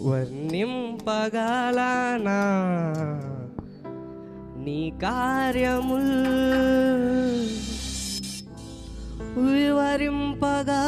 వర్ణింపగలనా? నీ కార్యముల్ వివరింపగా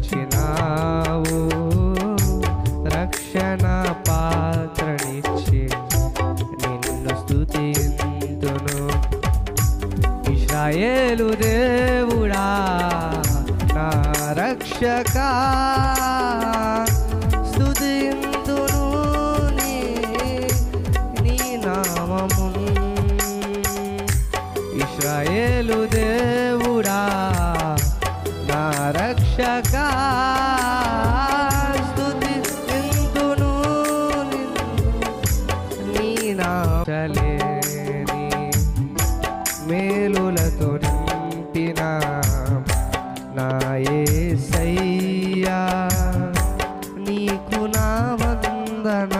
తృప్తిపరచినావు రక్షణ పాత్రనిచ్చి నిన్ను స్థుతిందును ఇస్రాయేలు దేవుడా నా రక్షక. స్థుతిందును నీ నామము నామమున్. ఇస్రాయేలు దేవుడా రక్షక స్తుతింతును నిన్ను నీ నాచలేని మేలులతో నింపిన నా యేసయ్యా నీకు నా వందనం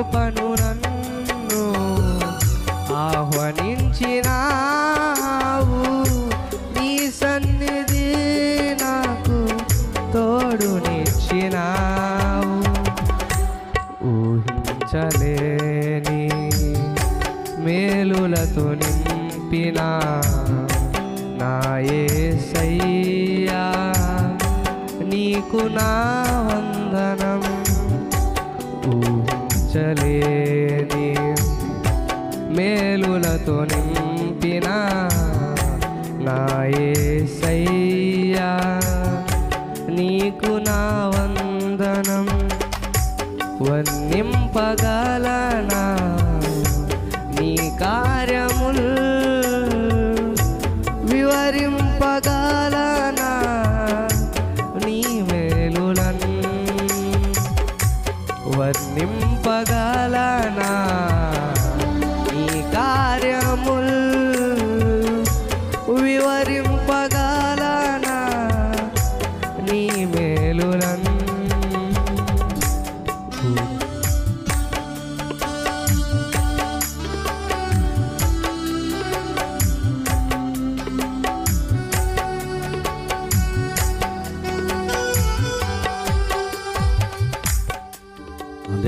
కృపను నన్ను ఆహ్వానించినావు. నీ సన్నిధి నాకు తోడునిచ్చినావు ఊహించలేని మేలులతో నింపిన నాయే సయ్యా నీకు నా వందనం. ఊహించలేని మేలులతో నింపిన నా నీకు నా వందనం వర్ణింపగలనా? నీ కార్యముల్